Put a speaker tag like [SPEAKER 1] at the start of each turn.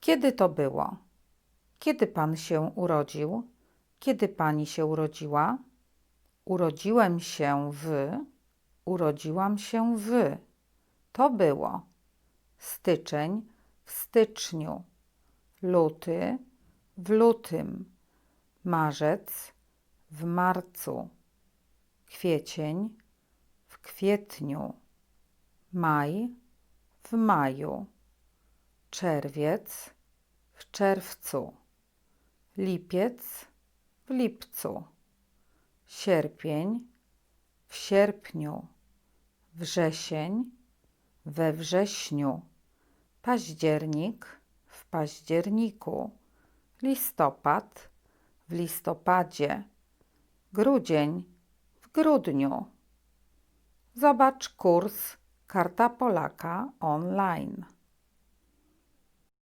[SPEAKER 1] Kiedy to było? Kiedy pan się urodził? Kiedy pani się urodziła? Urodziłem się w. Urodziłam się w. To było. Styczeń w styczniu. Luty w lutym. Marzec w marcu. Kwiecień w kwietniu. Maj w maju. Czerwiec w czerwcu. Lipiec w lipcu. Sierpień w sierpniu. Wrzesień we wrześniu. Październik w październiku. Listopad w listopadzie. Grudzień w grudniu. Zobacz kurs Karta Polaka online.